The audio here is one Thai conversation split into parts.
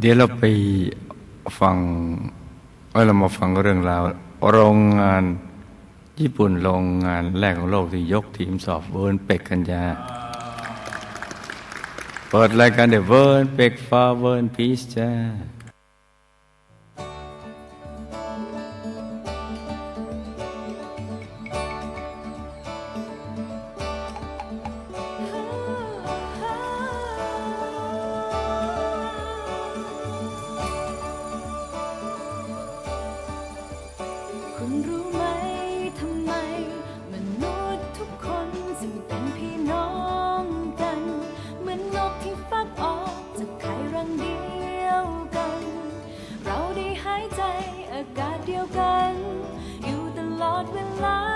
เดี๋ยวเราไปฟังเรามาฟังเรื่องราวโรงงานญี่ปุ่นโรงงานแรกของโลกที่ยกทีมสอบเวิร์นเป็กกัญญาเปิดรายการเดี๋ยวเวิร์นเป็กฟาเวิร์นพีชจ้า will lie.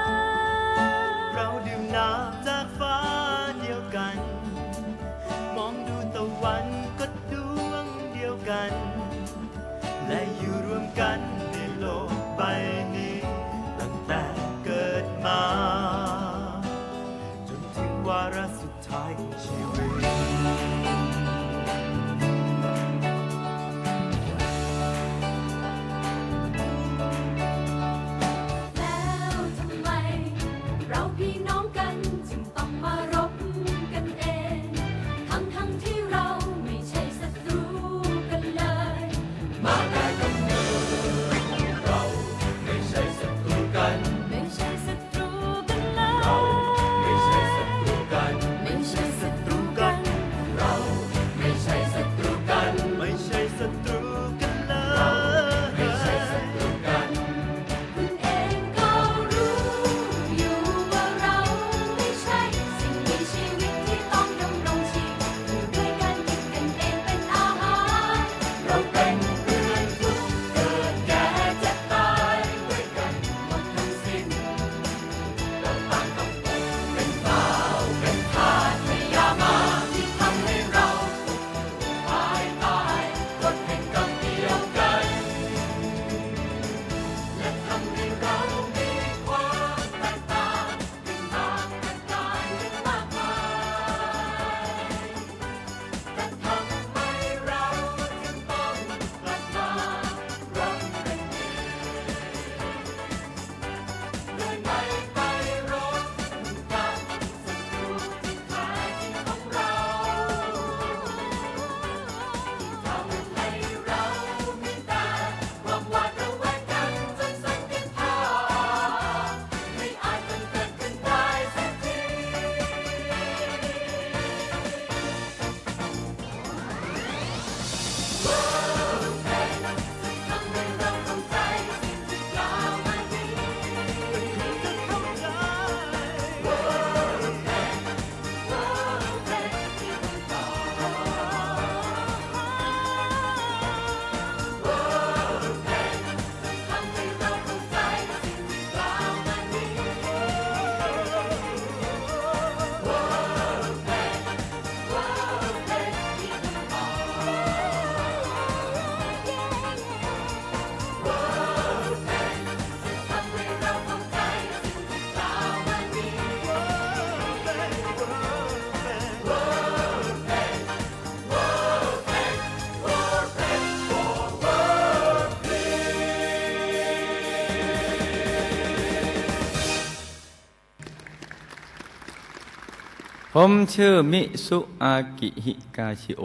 ผมชื่อมิสุอากิฮิกาชิโอ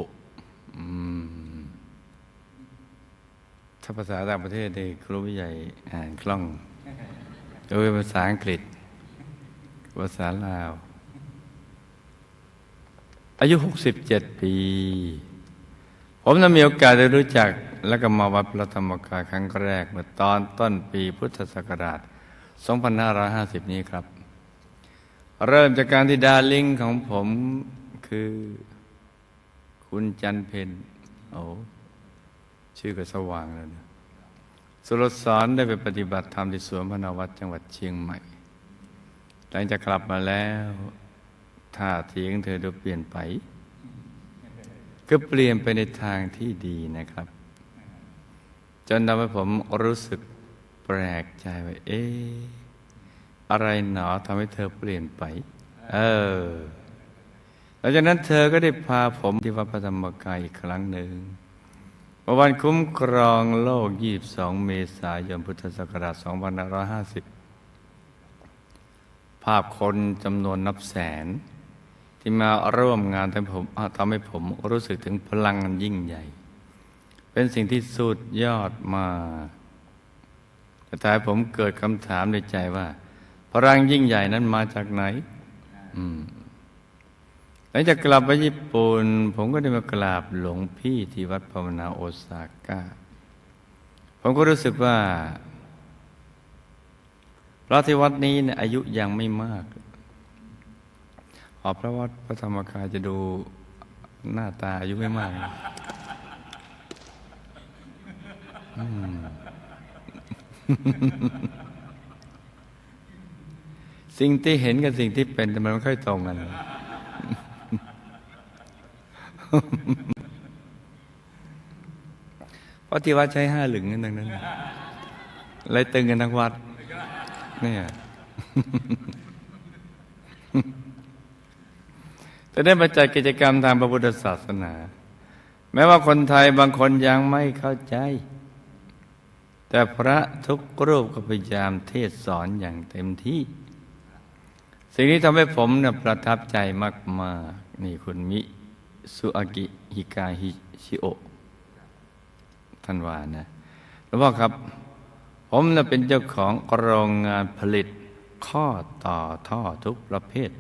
ถ้าภาษาต่างประเทศนี่ครูใหญ่อ่านคล่องโดยภาษาอังกฤษ ภาษาลาว อายุ 67 ปี ผมนั้นมีโอกาสได้รู้จัก และก็มาวัดพระธรรมกายครั้งแรก เมื่อตอนต้นปีพุทธศักราช 2550 นี้ครับ เริ่มจากการที่ดาลิงของผมคือ คุณจันเพนโอ้ชื่อก็สว่างแล้วนะสุรสอนได้ไปปฏิบัติธรรมที่สวนพนวัดจังหวัดเชียงใหม่ หลังจากกลับมาแล้วท่าทีของเธอดูเปลี่ยนไป ก็เปลี่ยนไปในทางที่ดีนะครับ จนทำให้ผมรู้สึกแปลกใจว่าเอ๊ะ อะไรหนอทำให้เธอเปลี่ยนไป เออหลังจากนั้นเธอก็ได้พาผมที่วัดพระธรรมกายอีกครั้งหนึ่งวันคุ้มครองโลกยี22 เมษายนพุทธศักราช 2550 ภาพคนจำนวนนับแสน ที่มาร่วมงานทำผมทำให้ผมรู้สึกถึงพลังยิ่งใหญ่ เป็นสิ่งที่สุดยอดมาแต่ท้ายผมเกิดคำถามในใจว่า พลังยิ่งใหญ่นั้นมาจากไหนหลังจากกลับไปญี่ปุ่น ผมก็ได้มากราบหลวงพี่ที่วัดภาวนาโอซาก้า ผมก็รู้สึกว่าพระที่วัดนี้เนี่ยอายุยังไม่มากขอพระวัดพระธรรมกายจะดูหน้าตาอายุไม่มากอืม สิ่งที่เห็นกับสิ่งที่เป็นแต่มันไม่ค่อยตรงกันเพราะที่วัดใช้ห้าหลึงกันทั้งนั้นเลยตึงกันทั้งวัดเนี่ยแต่ได้มาจัดกิจกรรมทางพระพุทธศาสนา แม้ว่าคนไทยบางคนยังไม่เข้าใจ แต่พระทุกรูปก็พยายามเทศสอนอย่างเต็มที่ สิ่งนี้ทำให้ผมเนี่ยประทับใจมากๆนี่คุณมิสุอากิฮิกาฮิชิโอท่านว่านะหลวงพ่อครับ ผมน่ะเป็นเจ้าของโรงงานผลิตข้อต่อท่อทุกประเภท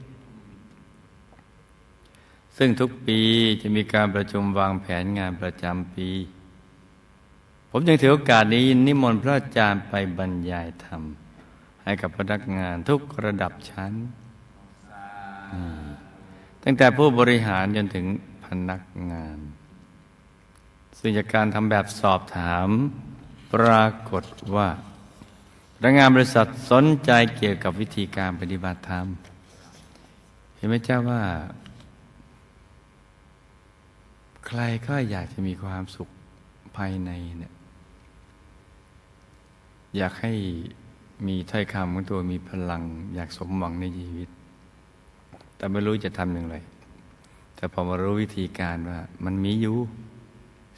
ซึ่งทุกปีจะมีการประชุมวางแผนงานประจำปี ผมจึงถือโอกาสนี้นิมนต์พระอาจารย์ไปบรรยายธรรม ให้กับพนักงานทุกระดับชั้น ตั้งแต่ผู้บริหารจนถึงพนักงาน ซึ่งจากการทำแบบสอบถาม ปรากฏว่าพนักงานบริษัทสนใจเกี่ยวกับวิธีการปฏิบัติธรรม เห็นไหมเจ้าว่า ใครก็อยากจะมีความสุขภายในเนี่ยอยากให้มีถ้อยคำของตัวมีพลัง อยากสมหวังในชีวิต แต่ไม่รู้จะทำอย่างไร แต่พอมารู้วิธีการว่า มันมีอยู่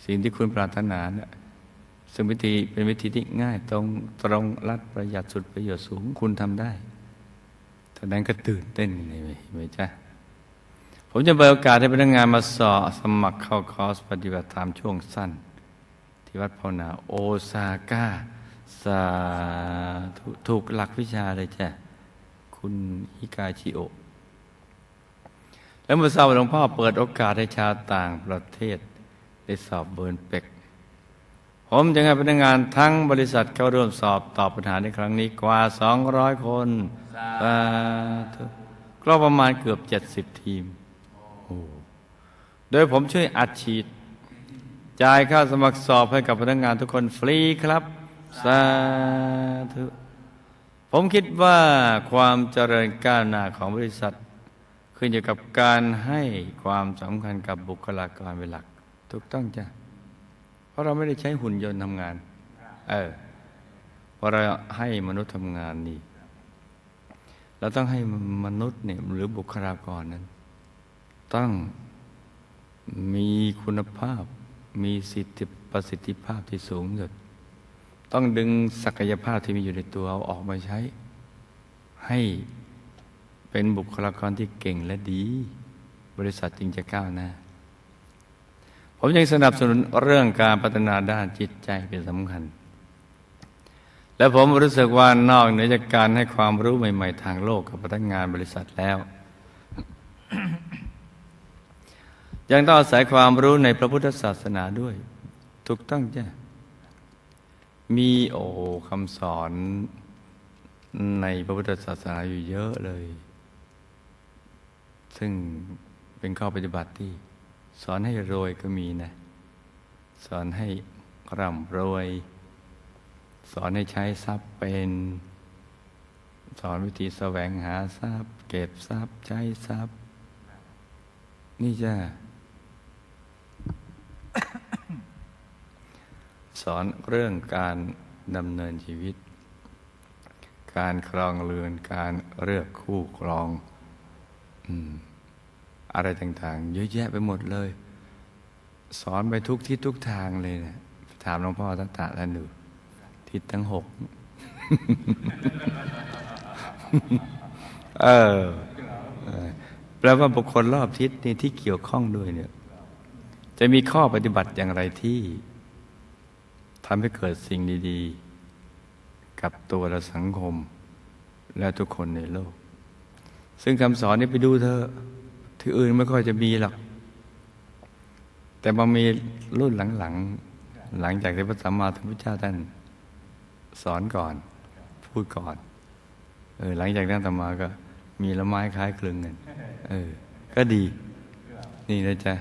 สิ่งที่คุณปรารถนาเนี่ยซึ่งวิธีเป็นวิธีที่ง่ายตรงตรงรัดประหยัดสุดประโยชน์สูงคุณทำได้ท่านั้นก็ตื่นเต้นเลยไหมจ๊ะผมจะเปิดโอกาสให้พนักงานมาสอบสมัครเข้าคอร์สปฏิบัติธรรมช่วงสั้น ที่วัดภาวนาโอซาก้าสาถูกหลักวิชาเลยจ้ะ คุณฮิกาชิโอ แล้วเมื่อทราบว่าหลวงพ่อเปิดโอกาสให้ชาวต่างประเทศ ได้สอบเบิร์นเป็ก ผมจึงให้พนักงานทั้งบริษัทเข้าร่วมสอบตอบปัญหาในครั้งนี้กว่า 200 คนสาธุก็ประมาณเกือบ 70 ทีมโอ้โดยผมช่วยอัดฉีดจ่ายค่าสมัครสอบให้กับพนักงานทุกคนฟรีครับ สาธุ ผมคิดว่าความเจริญก้าวหน้าของบริษัท ขึ้นอยู่กับการให้ความสำคัญกับบุคลากรเป็นหลัก ถูกต้องจ้ะ เพราะเราไม่ได้ใช้หุ่นยนต์ทำงาน เออพอเราให้มนุษย์ทำงานนี่เราต้องให้มนุษย์เนี่ยหรือบุคลากรนั้น ต้องมีคุณภาพมีสิทธิประสิทธิภาพที่สูงสุดต้องดึงศักยภาพที่มีอยู่ในตัวเอาออกมาใช้ ให้ เป็นบุคลากรที่เก่งและดี บริษัทจึงจะก้าวหน้า ผมยังสนับสนุนเรื่องการพัฒนาด้านจิตใจเป็นสำคัญ และผมรู้สึกว่านอกเหนือจากการให้ความรู้ใหม่ ๆ ทางโลกกับพนักงานบริษัทแล้ว ยังต้องอาศัยความรู้ในพระพุทธศาสนาด้วย ถูกต้องจ้ะมีโอ้คำสอนในพระพุทธศาสนาอยู่เยอะเลย ซึ่งเป็นข้อปฏิบัติที่ สอนให้รวยก็มีนะ สอนให้ร่ำรวย สอนให้ใช้ทรัพย์เป็น สอนวิธีแสวงหาทรัพย์ เก็บทรัพย์ใช้ทรัพย์ นี่จ้ะสอนเรื่องการดำเนินชีวิต การครองเรือนการเลือกคู่ครอง อืม อะไรต่างๆ เยอะแยะไปหมดเลย สอนไปทุกทิศทุกทางเลยนะถามหลวงพ่อทัตตะท่านดูทิศทั้งหกเออแปลว่าบุคคลรอบทิศนี่ที่เกี่ยวข้องด้วยเนี่ย จะมีข้อปฏิบัติอย่างไรที่ทำให้เกิดสิ่งดีๆ กับตัวและสังคม และทุกคนในโลก ซึ่งคำสอนนี้ไปดูเธอ ที่อื่นไม่ค่อยจะมีหรอก แต่มามีรุ่นหลังๆ หลังจากที่พระสัมมาสัมพุทธเจ้าท่านสอนก่อน พูดก่อน เออ หลังจากนั้นธรรมาก็มีละไม้คล้ายคลึงกันเออ ก็ดี นี่นะจ๊ะ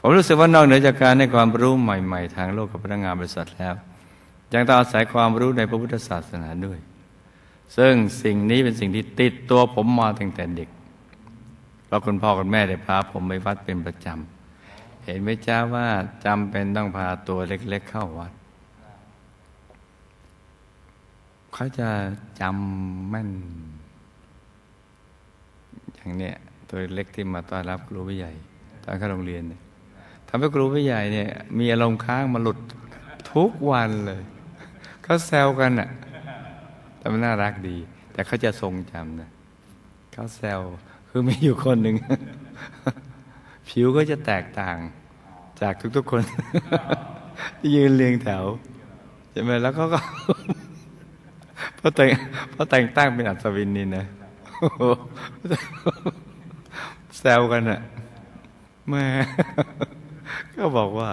ผมรู้สึกว่านอกเหนือจากการให้ความรู้ใหม่ ๆ ทางโลกกับพนักงานบริษัทแล้ว ยังต้องอาศัยความรู้ในพระพุทธศาสนาด้วย ซึ่งสิ่งนี้เป็นสิ่งที่ติดตัวผมมาตั้งแต่เด็ก ราะคุณพ่อคุณแม่ได้พาผมไปวัดเป็นประจำ เห็นไหมจ้าว่าจำเป็นต้องพาตัวเล็ก ๆ เข้าวัด เขาจะจำแม่น อย่างเนี้ยตัวเล็กที่มาต้อนรับครูผู้ใหญ่ ตอนเข้าโรงเรียนเนี่ยทำให้ครูผู้ใหญ่เนี่ย มีอารมณ์ค้างมาหลุดทุกวันเลยเขาแซวกันอะแต่มันน่ารักดี แต่เขาจะทรงจำนะเขาแซว คือมีอยู่คนหนึ่ง ผิวก็จะแตกต่างจากทุกๆคนที่ยืนเรียงแถวใช่ไหมแล้วเขาก็พอแต่งพอแต่งตั้งเป็นอัศวินนี่นะแซวกันอะแม่ก็บอกว่า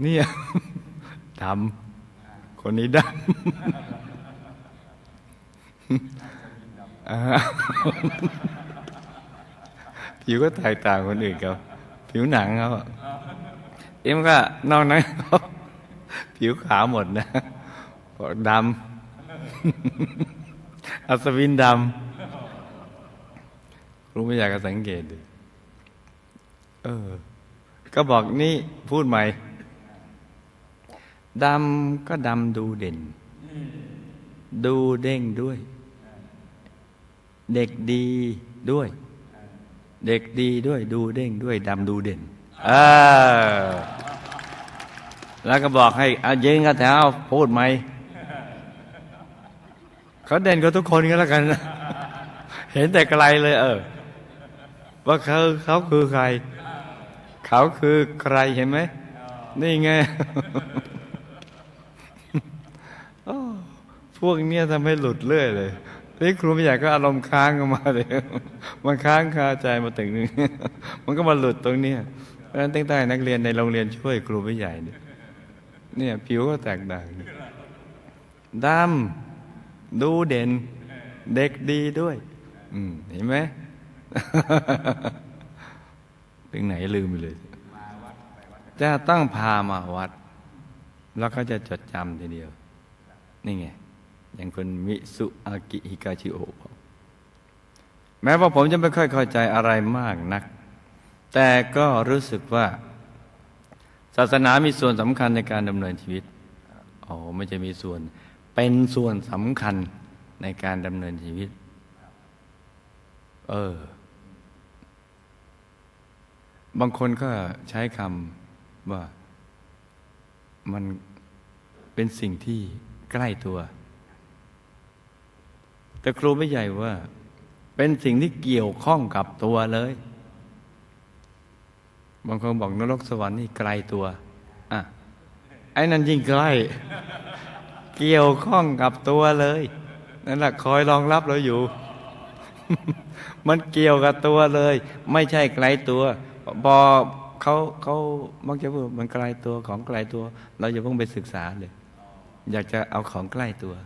เนี่ยดำคนนี้ดำ ผิวก็แตกต่างคนอื่นเขาผิวหนังเขาเอ็มก็นอกนั้นเขาผิวขาวหมดนะบอกดำอัศวินดำรู้ไม่อยากจะสังเกตดูเออ ก็บอกนี่พูดใหม่ดำก็ดำดูเด่น ดูเด้งด้วย เด็กดีด้วย เด็กดีด้วยดูเด้งด้วยดำดูเด่นเออแล้วก็บอกให้อายิงกระแถวพูดไหมเขาเด่นกับทุกคนก็แล้วกัน เห็นแต่ไกลเลย เออ ว่าเขาเขาคือใคร เขาคือใครเห็นไหม นี่ไงพวกเนี้ยทำให้หลุดเรื่อยเลย นี่ครูไม่อยากก็อารมณ์ค้างออกมาเลยมันค้างคาใจมาถึงนึงมันก็มาหลุดตรงเนี้ยเพราะฉะนั้นตั้งแต่นักเรียนในโรงเรียนช่วยครูไม่ใหญ่เนี่ยเนี่ยผิวก็แตกต่างดำดูเด่น เด็กดีด้วย อืมเห็นไหมถึงไหนลืมไปเลย จะต้องพามาวัด แล้วก็จะจดจำทีเดียว นี่ไง อย่างคุณมิสุอากิฮิกาชิโอบอกแม้ว่าผมจะไม่ค่อยเข้าใจอะไรมากนัก แต่ก็รู้สึกว่า ศาสนามีส่วนสำคัญในการดำเนินชีวิตอ๋อไม่จะมีส่วนเป็นส่วนสำคัญในการดำเนินชีวิต เออ บางคนก็ใช้คำว่ามันเป็นสิ่งที่ใกล้ตัว แต่ครูไม่ใหญ่ว่า เป็นสิ่งที่เกี่ยวข้องกับตัวเลย บางคนบอกนรกสวรรค์นี่ไกลตัวอะไอ้นั่นยิ่งใกล้ เกี่ยวข้องกับตัวเลยนั่นแหละคอยรองรับเราอยู่ มันเกี่ยวกับตัวเลย ไม่ใช่ไกลตัวพอเขาเขามักจะพูดมันไกลตัวของไกลตัว เราอย่าเพิ่งไปศึกษาเลย อยากจะเอาของใกล้ตัว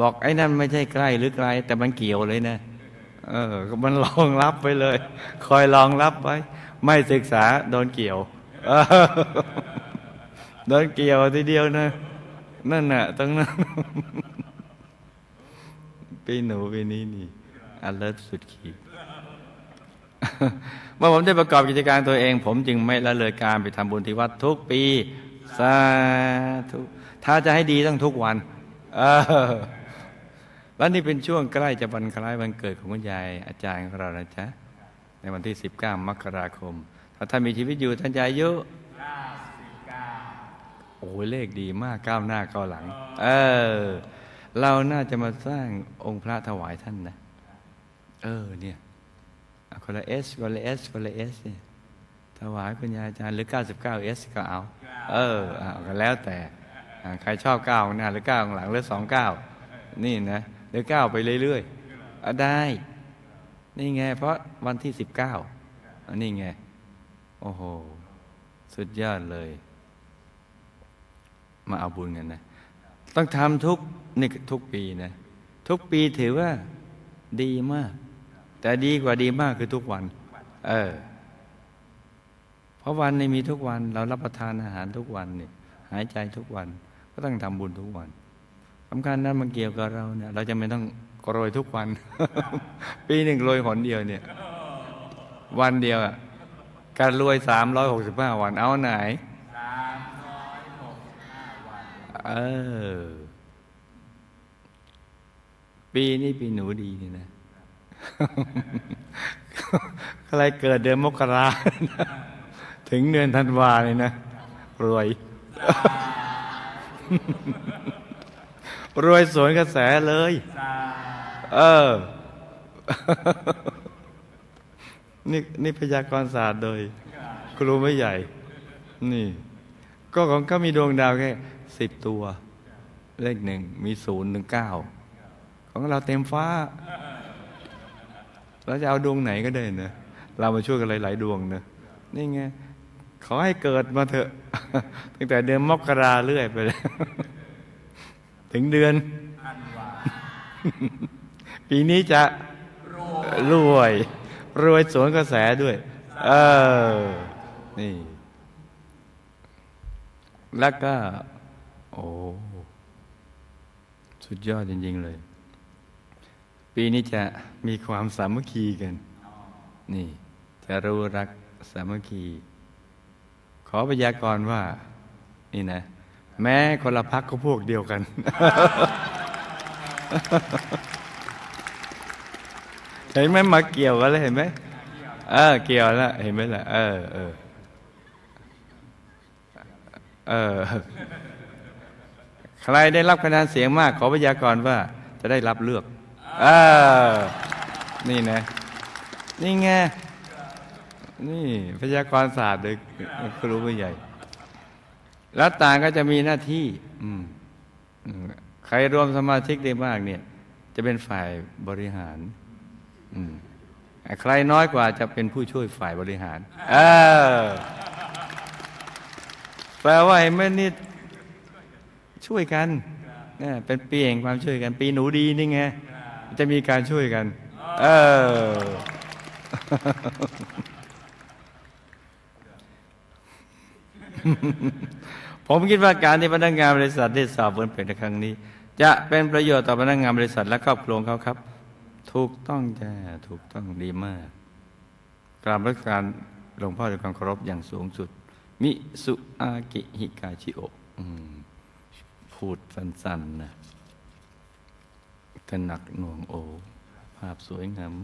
บอกไอ้นั่นไม่ใช่ใกล้หรือไกล แต่มันเกี่ยวเลยนะ เออมันรองรับไปเลย คอยรองรับไว้ ไม่ศึกษาโดนเกี่ยวโดนเกี่ยวทีเดียวนะ นั่นน่ะตรงนั้นปีหนูปีนี้นี่ อันเลิศสุดขีดเมื่อผมได้ประกอบกิจการตัวเอง ผมจึงไม่ละเลยการไปทำบุญที่วัดทุกปีสาธุถ้าจะให้ดีต้องทุกวัน เออ แล้วนี่เป็นช่วงใกล้จะวันคล้ายวันเกิดของคุณยายอาจารย์ของเรานะจ๊ะ ในวันที่ 19 มกราคม ถ้าท่านมีชีวิตอยู่ท่านจะอายุโอ้ยเลขดีมากก้าวหน้าก้าวหลัง เออ เราน่าจะมาสร้างองค์พระถวายท่านนะ เออ เนี่ยเอาคนละเอสคนละเอสคนละเอสเนี่ยถวายคุณยายอาจารย์หรือ 99เอสก็เอา เออเอาก็แล้วแต่อ่าใครชอบก้าวข้างหน้าหรือก้าวข้างหลังหรือสองก้าวนี่นะ หรือก้าวไปเรื่อยๆได้ นี่ไง เพราะวันที่สิบเก้าอันนี้ไง โอ้โห สุดยอดเลย มาเอาบุญกันนะ ต้องทำทุกนี่ทุกปีนะ ทุกปีถือว่าดีมาก แต่ดีกว่าดีมากคือทุกวัน เออ เพราะวันนี้มีทุกวัน เรารับประทานอาหารทุกวันนี่หายใจทุกวัน ก็ต้องทำบุญทุกวัน สำคัญนั้นมันเกี่ยวกับเราเนี่ย เราจะไม่ต้องโรยทุกวัน ปีหนึ่งโรยหนเดียวเนี่ย วันเดียวอะการรวยสามร้อยหกสิบห้าวัน เอาไหนเออ ปีนี้ปีหนูดีนี่นะใครเกิดเดือนมกราถึงเดือนธันวาเลยนะ รวย รวยสวนกระแสเลย เออ นี่นี่พยากรณ์ศาสตร์โดย ครูไม่ใหญ่ นี่ ก็ของเขามีดวงดาวแค่สิบตัว เลขหนึ่ง มีศูนย์ถึงเก้า ของเราเต็มฟ้า เราจะเอาดวงไหนก็ได้นะ เรามาช่วยกันหลาย ๆ ดวงนะนี่ไง ขอให้เกิดมาเถอะ ตั้งแต่เดือนมกราเรื่อยไปเลย ถึงเดือน ปีนี้จะรวย รวยสวนกระแสด้วย เออ นี่ แล้วก็ โอ้ สุดยอดจริง ๆ เลย ปีนี้จะมีความสามัคคีกัน นี่ จะรู้รักสามัคคี ขอพยากรณ์ว่า นี่นะ แม้คนละพักก็พวกเดียวกัน เห็นไหมมาเกี่ยวกันเลยเห็นไหมเออเกี่ยวแล้วเห็นไหมล่ะเออเออเออใครได้รับคะแนนเสียงมาก ขอพยากรณ์ว่า จะได้รับเลือกเออนี่นะ นี่ไงนี่พยากรณ์ศาสตร์โดยครูผู้ใหญ่ แล้วต่างก็จะมีหน้าที่ใครรวมสมาชิกได้มากเนี่ย จะเป็นฝ่ายบริหารใครน้อยกว่าจะเป็นผู้ช่วยฝ่ายบริหาร เออ แปลว่าเห็นไหมนี่ช่วยกันเนี่เป็นปีแห่งความช่วยกัน ปีหนูดีนี่ไง จะมีการช่วยกัน เออ ผมคิดว่าการที่พนักงานบริษัทได้สอบผลเป็นในครั้งนี้ จะเป็นประโยชน์ต่อพนักงานบริษัทและครอบครัวของเขาครับ ถูกต้องจ้าถูกต้องดีมากกราบรัชการหลวงพ่อด้วยความเคารพอย่างสูงสุด มิสุอากิฮิกาชิโอพูดสั้นๆนะแต่หนักหน่วงโอ ภาพสวยงาม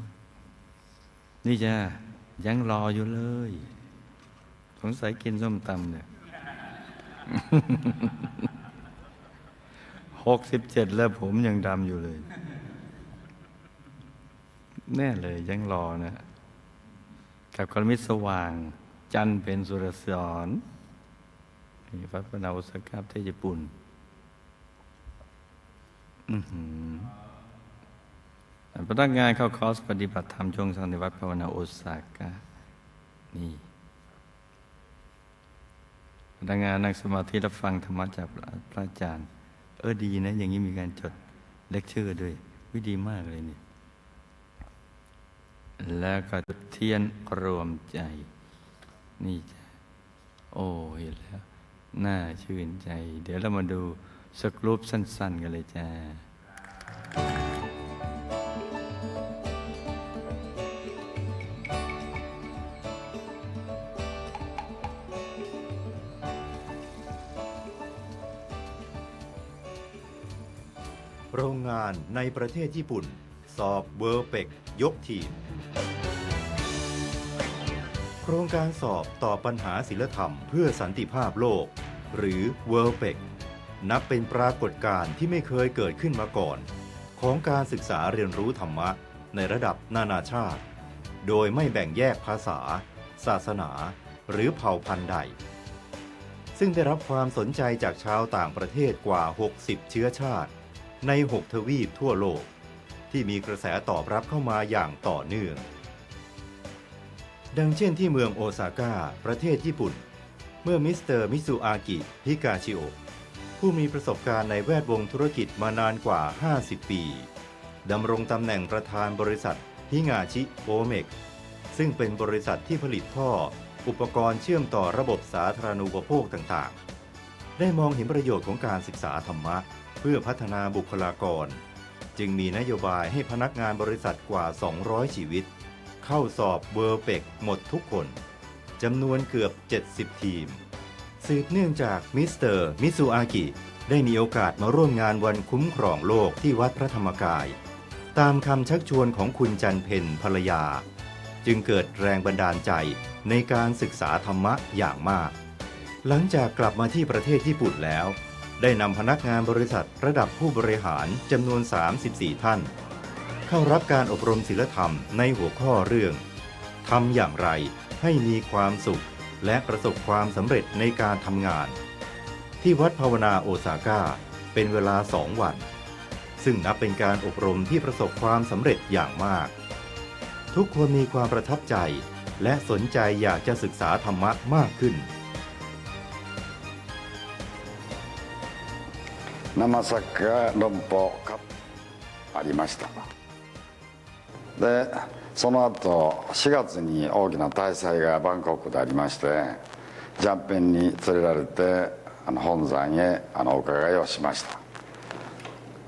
นี่จ้ายังรออยู่เลย สงสัยกินส้มตำเนี่ย หกสิบเจ็ดแล้วผมยังดำอยู่เลย แน่เลยยังรอนะ กับกรมิตสว่าง จันเป็นสุรสอนนี่พระพนาอุสกับที่ญี่ปุ่นอื้อหือพนักงานเข้าคอร์สปฏิบัติธรรมช่วงสันนิวัตภาวนาโอซาก้านี่ นักงานนั่งสมาธิรับฟังธรรมะจากพระอาจารย์ เออดีนะ อย่างนี้มีการจดเลคเชอร์ด้วย วิดีมากเลยเนี่ แล้วก็จุดเทียนรวมใจ นี่จ้ะโอ้เห็นแล้ว น่าชื่นใจ เดี๋ยวเรามาดูสกรูปสั้น ๆ กันเลยจ้า โรงงานในประเทศญี่ปุ่น สอบเวอร์เปกยกทีม โครงการสอบตอบปัญหาศิลธรรมเพื่อสันติภาพโลก หรือ World p e c นับเป็นปรากฏการณ์ที่ไม่เคยเกิดขึ้นมาก่อน ของการศึกษาเรียนรู้ธรรมะในระดับนานาชาติ โดยไม่แบ่งแยกภาษา ศาสนา หรือเผ่าพันธุ์ใด ซึ่งได้รับความสนใจจากชาวต่างประเทศกว่า 60 เชื้อชาติ ใน 6 ทวีปทั่วโลก ที่มีกระแสตอบรับเข้ามาอย่างต่อเนื่อง ดังเช่นที่เมืองโอซาก้า ประเทศญี่ปุ่น เมื่อมิสเตอร์มิซูอากิฮิกาชิโอผู้มีประสบการณ์ในแวดวงธุรกิจมานานกว่า 50 ปี ดำรงตำแหน่งประธานบริษัทฮิงาชิโอเมกซึ่งเป็นบริษัทที่ผลิตท่อ อุปกรณ์เชื่อมต่อระบบสาธารณูปโภคต่างๆ ได้มองเห็นประโยชน์ของการศึกษาธรรมะ พื่อพัฒนาบุคลากร จึงมีนโยบายให้พนักงานบริษัทกว่า 200 ชีวิต เข้าสอบเวอร์เปกหมดทุกคนจำนวนเกือบ 70 ทีม สืบเนื่องจากมิสเตอร์มิซูอากิได้มีโอกาสมาร่วมงานวันคุ้มครองโลกที่วัดพระธรรมกาย ตามคำชักชวนของคุณจันเพนภรรยา จึงเกิดแรงบันดาลใจในการศึกษาธรรมะอย่างมาก หลังจากกลับมาที่ประเทศญี่ปุ่นแล้ว ได้นำพนักงานบริษัทระดับผู้บริหารจำนวน 34 ท่าน เข้ารับการอบรมศิลธรรมในหัวข้อเรื่องทำอย่างไรให้มีความสุข และประสบความสำเร็จในการทำงาน ที่วัดภาวนาโอซาก้าเป็นเวลาสองวัน ซึ่งนับเป็นการอบรมที่ประสบความสำเร็จอย่างมาก ทุกคนมีความประทับใจ และสนใจอยากจะศึกษาธรรมะมากขึ้น 生サッカー論法カップありました。でその後4月に大きな大祭がバンコクでありましてジャンペンに連れられてあの本山へあのお伺いをしました。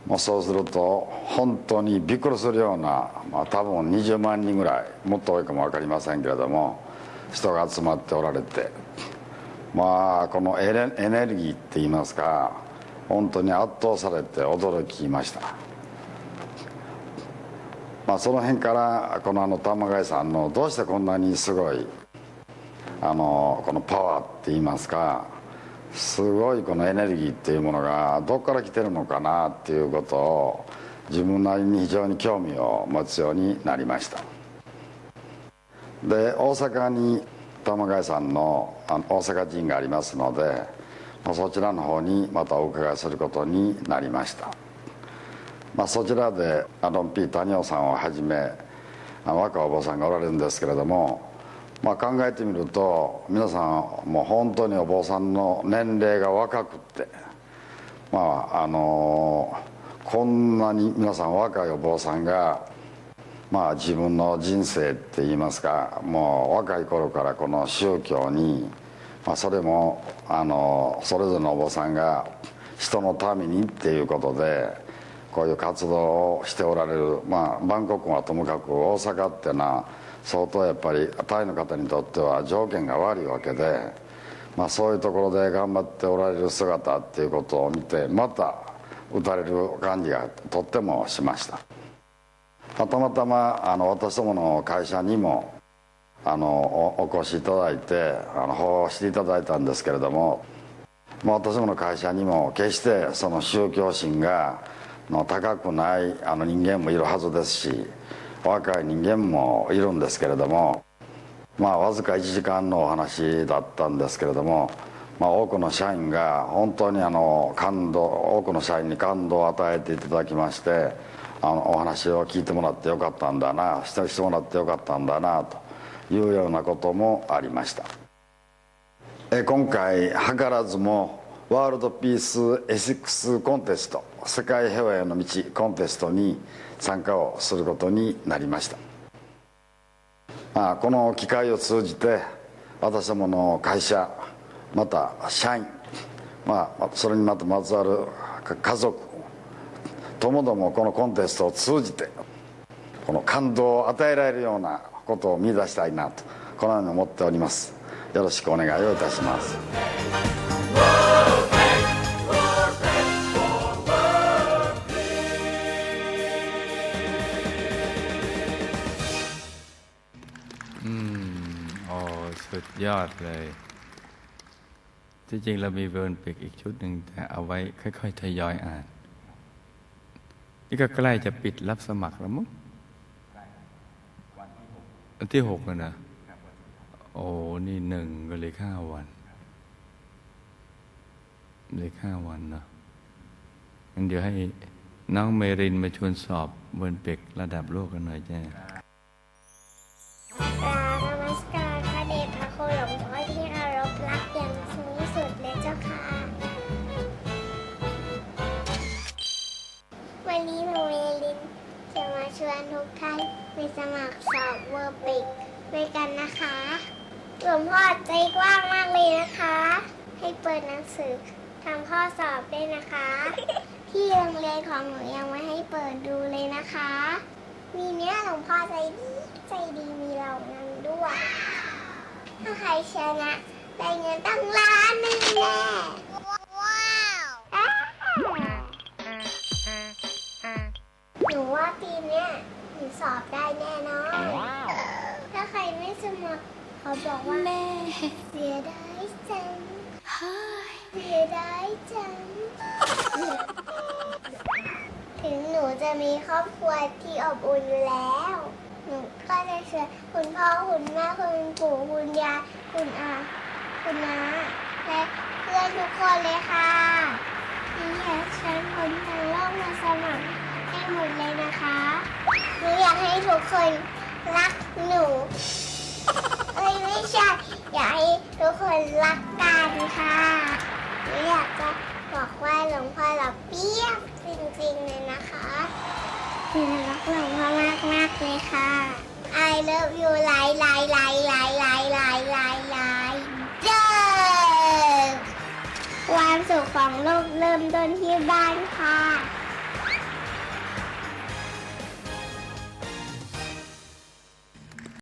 もうそうすると本当にびっくりするような、まあ、多分20万人ぐらいもっと多いかも分かりませんけれども人が集まっておられてまあこのエネエネルギーって言いますか本当に圧倒されて驚きました。まあその辺からこのあの玉貝さんのどうしてこんなにすごいあのこのパワーって言いますかすごいこのエネルギーっていうものがどこから来てるのかなっていうことを自分なりに非常に興味を持つようになりました。で大阪に玉貝さんのあの大阪人がありますのでまあそちらの方にまたお伺いすることになりました、まあ、そちらでアロンピー谷尾さんをはじめ若お坊さんがおられるんですけれども、まあ、考えてみると皆さんもう本当にお坊さんの年齢が若くってまああのこんなに皆さん若いお坊さんがまあ自分の人生って言いますかもう若い頃からこの宗教に、まあ、それもあのそれぞれのお坊さんが人のためにっていうことでこういう活動をしておられる、まあ、バンコクはともかく大阪っていうのは相当やっぱりタイの方にとっては条件が悪いわけで、まあ、そういうところで頑張っておられる姿っていうことを見てまた打たれる感じがとってもしました。またまたまあの私どもの会社にもあのおお越しいただいてあの訪していただいたんですけれども、まあ、私どもの会社にも決してその宗教心がの高くないあの人間もいるはずですし若い人間もいるんですけれどもまあわずか1時間のお話だったんですけれども、まあ、多くの社員が本当にあの感動多くの社員に感動を与えていただきましてあのお話を聞いてもらってよかったんだなしてもらってよかったんだなと。いうようなこともありました。今回図らずもワールドピースエシックスコンテスト世界平和への道コンテストに参加をすることになりました。まあ、この機会を通じて私どもの会社また社員、まあ、それにまたまつわる家族ともどもこのコンテストを通じてこの感動を与えられるようなことを見出したいなとこのように思っておりますよろしくお願いをいたしますอืมอ๋อ ยอดเลย ที่จริงเรามีเวิร์นปิกอีกชุดหนึ่งแต่เอาไว้ค่อย ๆ ทยอยอ่าน นี่ก็ใกล้จะปิดรับสมัครแล้วมั้ง อันที่หกแล้วนะ โอ้ นี่หนึ่งก็เลยห้าวันเลยห้าวันเนาะงั้นเดี๋ยวให้น้องเมรินมาชวนสอบเวิร์นปิกระดับโลกกันหน่อยจ้า ไปสมัครสอบเวอร์ปิกด้วยกันนะคะหลวงพ่อใจกว้างมากเลยนะคะ ให้เปิดหนังสือทำข้อสอบด้วยนะคะ ที่โรงเรียนของหนูยังไม่ให้เปิดดูเลยนะคะ มีเนี้ยหลวงพ่อใจดีใจดีมีเรานั่งด้วย ถ้าใครชนะได้เงินตั้งล้านหนึ่งแน่ว้าวหนูว่าปีเนี้ย หนูสอบได้แน่นอนถ้าใครไม่สมัครเขาบอกว่าแม่เสียดายจังเสียดายจัง ถึงหนูจะมีครอบครัวที่อบอุ่นอยู่แล้ว หนูก็จะเชิญคุณพ่อคุณแม่คุณปู่คุณยายคุณอาคุณน้าและเพื่อนทุกคนเลยค่ะนี่อยากเชิญคนทั้งโลกมาสมัครให้หมดเลยนะคะหนูอยากให้ทุกคนรักหนูเอ้ยไม่ใช่อยากให้ทุกคนรักกันค่ะหนูอยากจะบอกว่าหลวงพ่อเราเปรี้ยจริงๆเลยนะคะหนูรักหลวงพ่อมากมากเลยค่ะ I love you ไลไลไลไลไลไลไลไลเด้อความสุขของโลกเริ่มต้นที่บ้านค่ะ